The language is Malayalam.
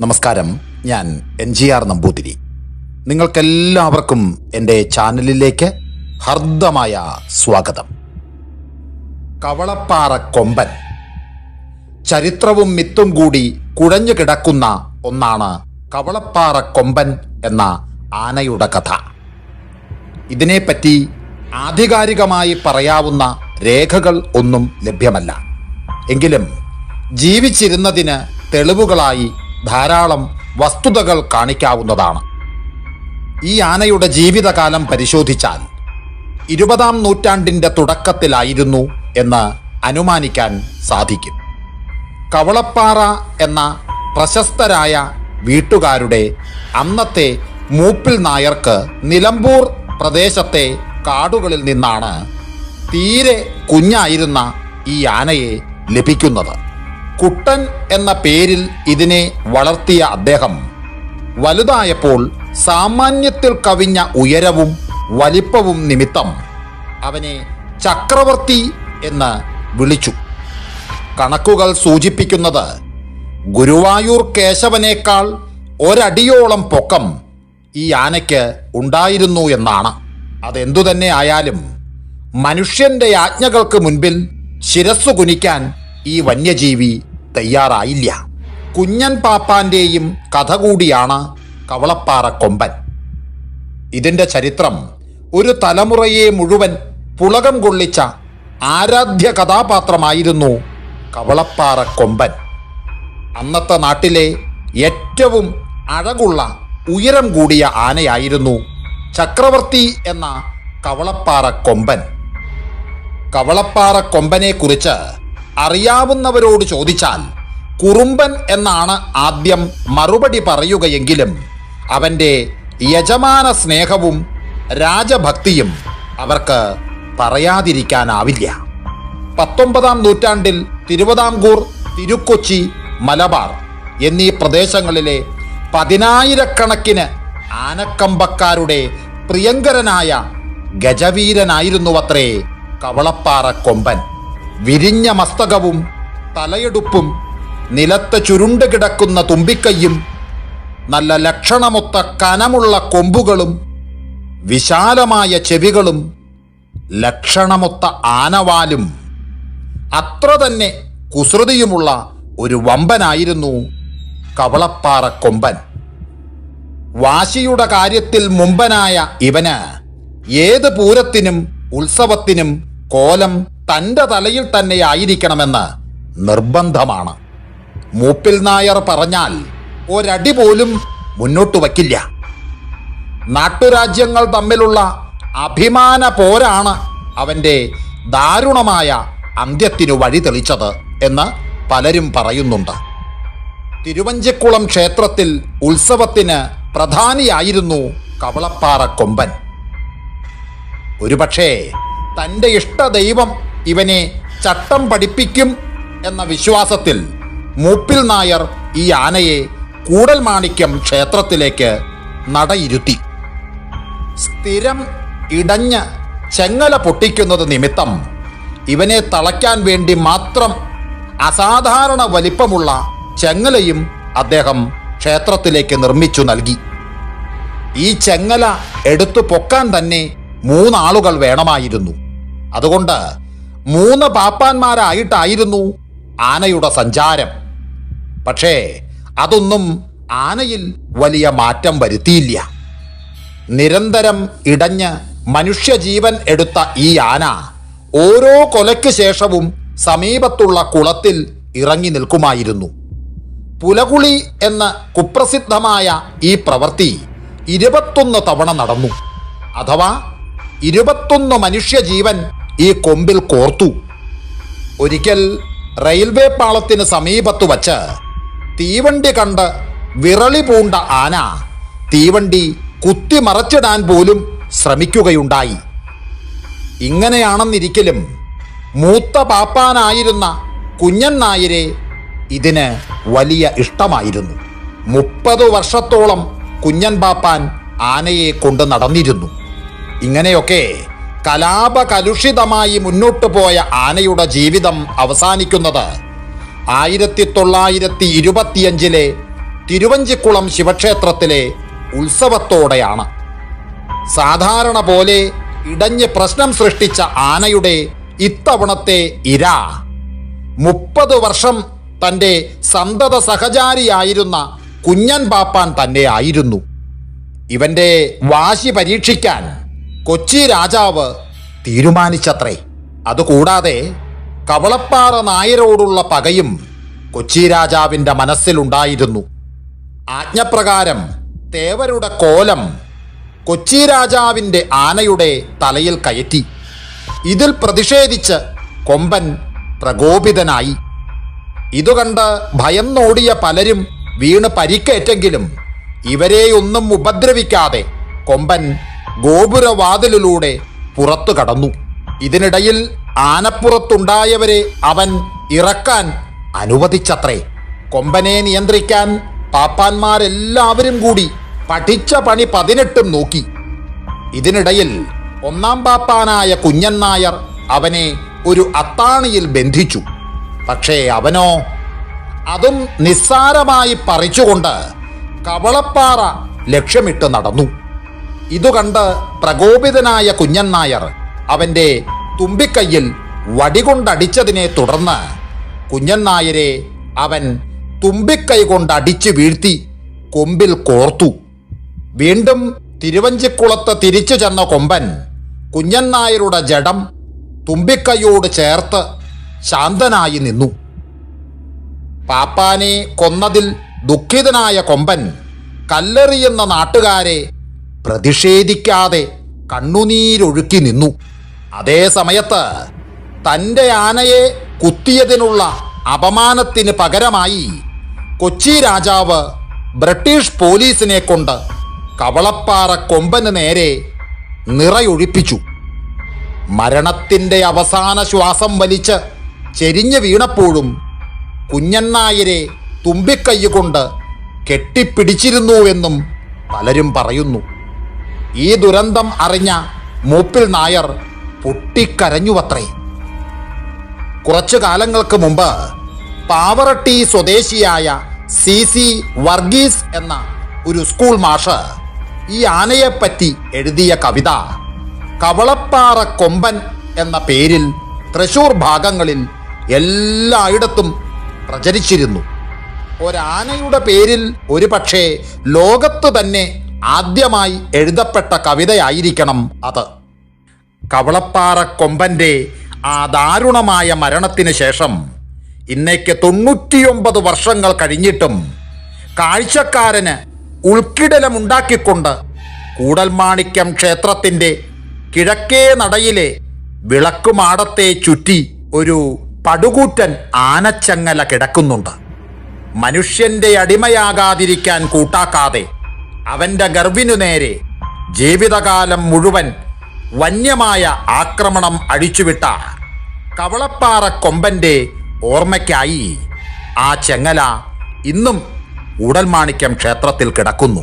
നമസ്കാരം. ഞാൻ എൻ ജി ആർ നമ്പൂതിരി. നിങ്ങൾക്കെല്ലാവർക്കും എന്റെ ചാനലിലേക്ക് ഹർദ്ദമായ സ്വാഗതം. കവളപ്പാറ കൊമ്പൻ. ചരിത്രവും മിത്തും കൂടി കുഴഞ്ഞു കിടക്കുന്ന ഒന്നാണ് കവളപ്പാറ കൊമ്പൻ എന്ന ആനയുടെ കഥ. ഇതിനെപ്പറ്റി ആധികാരികമായി പറയാവുന്ന രേഖകൾ ഒന്നും ലഭ്യമല്ല. എങ്കിലും ജീവിച്ചിരുന്നതിന് തെളിവുകളായി ധാരാളം വസ്തുതകൾ കാണിക്കാവുന്നതാണ്. ഈ ആനയുടെ ജീവിതകാലം പരിശോധിച്ചാൽ ഇരുപതാം നൂറ്റാണ്ടിന്റെ തുടക്കത്തിലായിരുന്നു എന്ന് അനുമാനിക്കാൻ സാധിക്കും. കവളപ്പാറ എന്ന പ്രശസ്തരായ വീട്ടുകാരുടെ അന്നത്തെ മൂപ്പിൽ നായർക്ക് നിലമ്പൂർ പ്രദേശത്തെ കാടുകളിൽ നിന്നാണ് തീരെ കുഞ്ഞായിരുന്ന ഈ ആനയെ ലഭിക്കുന്നത്. കുട്ടൻ എന്ന പേരിൽ ഇതിനെ വളർത്തിയ അദ്ദേഹം. വലുതായപ്പോൾ സാമാന്യത്തിൽ കവിഞ്ഞ ഉയരവും വലിപ്പവും നിമിത്തം അവനെ ചക്രവർത്തി എന്ന് വിളിച്ചു. കണക്കുകൾ സൂചിപ്പിക്കുന്നത് ഗുരുവായൂർ കേശവനേക്കാൾ ഒരടിയോളം പൊക്കം ഈ ആനയ്ക്ക് ഉണ്ടായിരുന്നു എന്നാണ്. അതെന്തു തന്നെ ആയാലും മനുഷ്യന്റെ ആജ്ഞകൾക്ക് മുൻപിൽ ശിരസ്സു കുനിക്കാൻ ഈ വന്യജീവി തയ്യാറായില്ല. കുഞ്ഞൻ പാപ്പാന്റെയും കഥ കൂടിയാണ് കവളപ്പാറ കൊമ്പൻ. ഇതിന്റെ ചരിത്രം ഒരു തലമുറയെ മുഴുവൻ പുളകം കൊള്ളിച്ച ആരാധ്യ കഥാപാത്രമായിരുന്നു കവളപ്പാറ കൊമ്പൻ. അന്നത്തെ നാട്ടിലെ ഏറ്റവും അഴകുള്ള ഉയരം കൂടിയ ആനയായിരുന്നു ചക്രവർത്തി എന്ന കവളപ്പാറ കൊമ്പൻ. കവളപ്പാറ കൊമ്പനെ കുറിച്ച് അറിയാവുന്നവരോട് ചോദിച്ചാൽ കുറുമ്പൻ എന്നാണ് ആദ്യം മറുപടി പറയുകയെങ്കിലും അവന്റെ യജമാന സ്നേഹവും രാജഭക്തിയും അവർക്ക് പറയാതിരിക്കാനാവില്ല. പത്തൊമ്പതാം നൂറ്റാണ്ടിൽ തിരുവിതാംകൂർ തിരുക്കൊച്ചി മലബാർ എന്നീ പ്രദേശങ്ങളിലെ പതിനായിരക്കണക്കിന് ആനക്കമ്പക്കാരുടെ പ്രിയങ്കരനായ ഗജവീരനായിരുന്നുവത്രേ കവളപ്പാറ കൊമ്പൻ വിരിഞ്ഞ മസ്തകവും തലയെടുപ്പും നിലത്ത് ചുരുണ്ട് കിടക്കുന്ന തുമ്പിക്കൈയും നല്ല ലക്ഷണമൊത്ത കനമുള്ള കൊമ്പുകളും വിശാലമായ ചെവികളും ലക്ഷണമൊത്ത ആനവാലും അത്ര തന്നെ കുസൃതിയുമുള്ള ഒരു വമ്പനായിരുന്നു കവളപ്പാറ കൊമ്പൻ. വാശിയുടെ കാര്യത്തിൽ മുമ്പനായ ഇവന് ഏത് പൂരത്തിനും ഉത്സവത്തിനും കോലം തന്റെ തലയിൽ തന്നെ ആയിരിക്കണമെന്ന് നിർബന്ധമാണ്. മൂപ്പിൽ നായർ പറഞ്ഞാൽ ഒരടി പോലും മുന്നോട്ട് വയ്ക്കില്ല. നാട്ടുരാജ്യങ്ങൾ തമ്മിലുള്ള അഭിമാന പോരാണ് അവന്റെ ദാരുണമായ അന്ത്യത്തിനു വഴി തെളിച്ചത് എന്ന് പലരും പറയുന്നുണ്ട്. തിരുവഞ്ചിക്കുളം ക്ഷേത്രത്തിൽ ഉത്സവത്തിന് പ്രധാനിയായിരുന്നു കവളപ്പാറ കൊമ്പൻ. ഒരുപക്ഷേ തന്റെ ഇഷ്ടദൈവം ഇവനെ ചട്ടം പഠിപ്പിക്കും എന്ന വിശ്വാസത്തിൽ മൂപ്പിൽ നായർ ഈ ആനയെ കൂടൽ മാണിക്യം ക്ഷേത്രത്തിലേക്ക് നടയിരുത്തി. സ്ഥിരം ഇടഞ്ഞ് ചെങ്ങല പൊട്ടിക്കുന്നത് നിമിത്തം ഇവനെ തളയ്ക്കാൻ വേണ്ടി മാത്രം അസാധാരണ വലിപ്പമുള്ള ചെങ്ങലയും അദ്ദേഹം ക്ഷേത്രത്തിലേക്ക് നിർമ്മിച്ചു നൽകി. ഈ ചെങ്ങല എടുത്തു പൊക്കാൻ തന്നെ മൂന്നാളുകൾ വേണമായിരുന്നു. അതുകൊണ്ട് മൂന്ന് പാപ്പാന്മാരായിട്ടായിരുന്നു ആനയുടെ സഞ്ചാരം. പക്ഷേ അതൊന്നും ആനയിൽ വലിയ മാറ്റം വരുത്തിയില്ല. നിരന്തരം ഇടഞ്ഞ് മനുഷ്യജീവൻ എടുത്ത ഈ ആന ഓരോ കൊലയ്ക്ക് ശേഷവും സമീപത്തുള്ള കുളത്തിൽ ഇറങ്ങി നിൽക്കുമായിരുന്നു. പുലകുളി എന്ന കുപ്രസിദ്ധമായ ഈ പ്രവൃത്തി ഇരുപത്തൊന്ന് തവണ നടന്നു. അഥവാ ഇരുപത്തൊന്ന് മനുഷ്യജീവൻ ഈ കൊമ്പിൽ കോർത്തു. ഒരിക്കൽ റെയിൽവേ പാളത്തിന് സമീപത്ത് വച്ച് തീവണ്ടി കണ്ട് വിറളി പൂണ്ട ആന തീവണ്ടി കുത്തിമറച്ചിടാൻ പോലും ശ്രമിക്കുകയുണ്ടായി. ഇങ്ങനെയാണെന്നിരിക്കലും മൂത്ത പാപ്പാനായിരുന്ന കുഞ്ഞൻ നായരെ ഇതിന് വലിയ ഇഷ്ടമായിരുന്നു. മുപ്പത് വർഷത്തോളം കുഞ്ഞൻ പാപ്പാൻ ആനയെ കൊണ്ട് നടന്നിരുന്നു. ഇങ്ങനെയൊക്കെ കലാപകലുഷിതമായി മുന്നോട്ടു പോയ ആനയുടെ ജീവിതം അവസാനിക്കുന്നത് ആയിരത്തി തൊള്ളായിരത്തി ഇരുപത്തിയഞ്ചിലെ തിരുവഞ്ചിക്കുളം ശിവക്ഷേത്രത്തിലെ ഉത്സവത്തോടെയാണ്. സാധാരണ പോലെ ഇടഞ്ഞ് പ്രശ്നം സൃഷ്ടിച്ച ആനയുടെ ഇത്തവണത്തെ ഇര. മുപ്പത് വർഷം തന്റെ സന്തത സഹചാരിയായിരുന്ന കുഞ്ഞൻ പാപ്പാൻ തന്നെയായിരുന്നു. ഇവന്റെ വാശി പരീക്ഷിക്കാൻ കൊച്ചി രാജാവ് തീരുമാനിച്ചത്രേ. അതുകൂടാതെ കവളപ്പാറ നായരോടുള്ള പകയും കൊച്ചി രാജാവിന്റെ മനസ്സിലുണ്ടായിരുന്നു. ആജ്ഞപ്രകാരം തേവരുടെ കോലം കൊച്ചി രാജാവിന്റെ ആനയുടെ തലയിൽ കയറ്റി. ഇതിൽ പ്രതിഷേധിച്ച് കൊമ്പൻ പ്രകോപിതനായി. ഇതുകണ്ട് ഭയന്നോടിയ പലരും വീണ് പരിക്കേറ്റെങ്കിലും ഇവരെയൊന്നും ഉപദ്രവിക്കാതെ കൊമ്പൻ ഗോപുരവാതിലിലൂടെ പുറത്തു കടന്നു. ഇതിനിടയിൽ ആനപ്പുറത്തുണ്ടായവരെ അവൻ ഇറക്കാൻ അനുവദിച്ചത്രേ. കൊമ്പനെ നിയന്ത്രിക്കാൻ പാപ്പാന്മാരെല്ലാവരും കൂടി പഠിച്ച പണി പതിനെട്ടും നോക്കി. ഇതിനിടയിൽ ഒന്നാം പാപ്പാനായ കുഞ്ഞൻ നായർ അവനെ ഒരു അത്താണിയിൽ ബന്ധിച്ചു. പക്ഷേ അവനോ അതും നിസ്സാരമായി പറിച്ചുകൊണ്ട് കവളപ്പാറ ലക്ഷ്യമിട്ട് നടന്നു. ഇതുകണ്ട് പ്രകോപിതനായ കുഞ്ഞൻ നായർ അവന്റെ തുമ്പിക്കൈയിൽ വടികൊണ്ടടിച്ചതിനെ തുടർന്ന് കുഞ്ഞൻ നായരെ അവൻ തുമ്പിക്കൈ കൊണ്ടടിച്ച് വീഴ്ത്തി കൊമ്പിൽ കോർത്തു. വീണ്ടും തിരുവഞ്ചിക്കുളത്ത് തിരിച്ചു ചെന്ന കൊമ്പൻ കുഞ്ഞൻ നായരുടെ ജഡം തുമ്പിക്കൈയോട് ചേർത്ത് ശാന്തനായി നിന്നു. പാപ്പാനെ കൊന്നതിൽ ദുഃഖിതനായ കൊമ്പൻ കല്ലെറിയുന്ന നാട്ടുകാരെ പ്രതിഷേധിക്കാതെ കണ്ണുനീരൊഴുക്കി നിന്നു. അതേ സമയത്ത് തന്റെ ആനയെ കുത്തിയതിനുള്ള അപമാനത്തിന് പകരമായി കൊച്ചി രാജാവ് ബ്രിട്ടീഷ് പോലീസിനെ കൊണ്ട് കവളപ്പാറ കൊമ്പന് നേരെ നിറയൊഴിപ്പിച്ചു. മരണത്തിന്റെ അവസാന ശ്വാസം വലിച്ച് ചെരിഞ്ഞു വീണപ്പോഴും കുഞ്ഞന്നായരെ തുമ്പിക്കൈകൊണ്ട് കെട്ടിപ്പിടിച്ചിരുന്നുവെന്നും പലരും പറയുന്നു. ഈ ദുരന്തം അറിഞ്ഞ മൂപ്പിൽ നായർ പൊട്ടിക്കരഞ്ഞുവത്രേ. കുറച്ചു കാലങ്ങൾക്ക് മുമ്പ് പാവറട്ടി സ്വദേശിയായ സി സി വർഗീസ് എന്ന ഒരു സ്കൂൾ മാഷ് ഈ ആനയെപ്പറ്റി എഴുതിയ കവിത കവളപ്പാറ കൊമ്പൻ എന്ന പേരിൽ തൃശൂർ ഭാഗങ്ങളിൽ എല്ലായിടത്തും പ്രചരിച്ചിരുന്നു. ഒരാനയുടെ പേരിൽ ഒരു പക്ഷേ ലോകത്ത് തന്നെ ആദ്യമായി എഴുതപ്പെട്ട കവിതയായിരിക്കണം അത്. കവളപ്പാറ കൊമ്പന്റെ ആ ദാരുണമായ മരണത്തിന് ശേഷം ഇന്നേക്ക് തൊണ്ണൂറ്റിയൊമ്പത് വർഷങ്ങൾ കഴിഞ്ഞിട്ടും കാഴ്ചക്കാരന് ഉൾക്കിടലമുണ്ടാക്കിക്കൊണ്ട് കൂടൽമാണിക്യം ക്ഷേത്രത്തിന്റെ കിഴക്കേ നടയിലെ വിളക്കുമാടത്തെ ചുറ്റി ഒരു പടുകൂറ്റൻ ആനച്ചങ്ങല കിടക്കുന്നുണ്ട്. മനുഷ്യന്റെ അടിമയാകാതിരിക്കാൻ കൂട്ടാക്കാതെ അവന്റെ ഗർഭിനു നേരെ ജീവിതകാലം മുഴുവൻ വന്യമായ ആക്രമണം അഴിച്ചുവിട്ട കവളപ്പാറ കൊമ്പന്റെ ഓർമ്മയ്ക്കായി ആ ചെങ്ങല ഇന്നും ഉടൽമാണിക്യം ക്ഷേത്രത്തിൽ കിടക്കുന്നു.